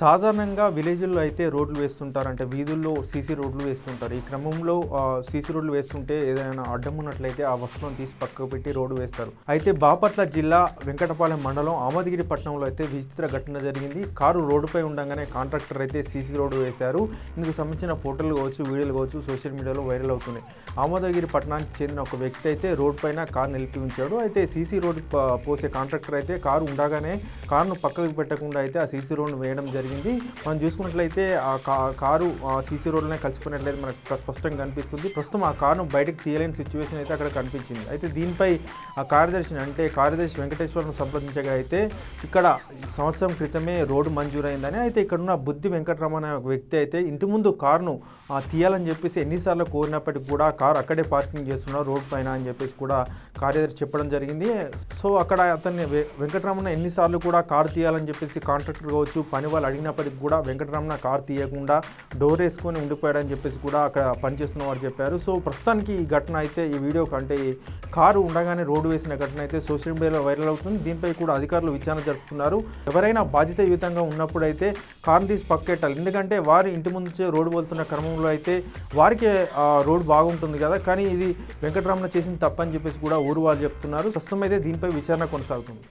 సాధారణంగా విలేజ్లో అయితే రోడ్లు వేస్తుంటారు అంటే వీధుల్లో సీసీ రోడ్లు వేస్తుంటారు. ఈ క్రమంలో సీసీ రోడ్లు వేస్తుంటే ఏదైనా అడ్డం ఉన్నట్లయితే ఆ వస్తువులను తీసి పక్కకు పెట్టి రోడ్డు వేస్తారు. అయితే బాపట్ల జిల్లా వెంకటపాలెం మండలం ఆమదగిరి పట్టణంలో అయితే విచిత్ర ఘటన జరిగింది. కారు రోడ్డుపై ఉండగానే కాంట్రాక్టర్ అయితే సీసీ రోడ్డు వేశారు. ఇందుకు సంబంధించిన ఫోటోలు కావచ్చు వీడియోలు కావచ్చు సోషల్ మీడియాలో వైరల్ అవుతున్నాయి. ఆమోదగిరి పట్టణానికి చెందిన ఒక వ్యక్తి అయితే రోడ్ పైన కారు నిలిపి ఉంచాడు. అయితే సీసీ రోడ్డు పోసే కాంట్రాక్టర్ అయితే కారు ఉండగానే కారును పక్కకు పెట్టకుండా అయితే ఆ సీసీ రోడ్డు వేయడం జరిగింది. మనం చూసుకున్నట్లయితే ఆ కారు ఆ సీసీ రోడ్లోనే కలిసిపోయినట్లయితే మనకు స్పష్టంగా కనిపిస్తుంది. ప్రస్తుతం ఆ కారును బయటకు తీయలేని సిచ్యువేషన్ అయితే అక్కడ కనిపించింది. అయితే దీనిపై ఆ కార్యదర్శిని అంటే కార్యదర్శి వెంకటేశ్వరను సంప్రదించగా అయితే ఇక్కడ సంవత్సరం క్రితమే రోడ్డు మంజూరైందని అయితే ఇక్కడ ఉన్న బుద్ధి వెంకటరమణ వ్యక్తి అయితే ఇంటి ముందు కారును తీయాలని చెప్పేసి ఎన్నిసార్లు కోరినప్పటికీ కూడా కారు అక్కడే పార్కింగ్ చేస్తున్నారు రోడ్ పైన అని చెప్పేసి కూడా కార్యదర్శి చెప్పడం జరిగింది. సో అక్కడ అతన్ని వె- వెంకటరమణ ఎన్నిసార్లు కూడా కారు తీయాలని చెప్పేసి కాంట్రాక్టర్ కావచ్చు పని వాళ్ళు అడిగినప్పటికీ కూడా వెంకటరమణ కారు తీయకుండా డోర్ వేసుకొని ఉండిపోయాడని చెప్పేసి కూడా అక్కడ పనిచేస్తున్న వారు చెప్పారు. సో ప్రస్తుతానికి ఈ ఘటన అయితే ఈ వీడియో అంటే కారు ఉండగానే రోడ్డు వేసిన ఘటన అయితే సోషల్ మీడియాలో వైరల్ అవుతుంది. దీనిపై కూడా అధికారులు విచారణ జరుపుతున్నారు. ఎవరైనా బాధ్యతాయుతంగా ఉన్నప్పుడు అయితే కారుని తీసి పక్కెట్టాలి. ఎందుకంటే వారి ఇంటి ముందు రోడ్డు వెళ్తున్న క్రమంలో అయితే వారికే ఆ రోడ్ బాగుంటుంది కదా. కానీ ఇది వెంకటరమణ చేసిన తప్పని చెప్పేసి కూడా ఊరు వాళ్ళు చెప్తున్నారు. ప్రస్తుతం అయితే దీనిపై విచారణ కొనసాగుతుంది.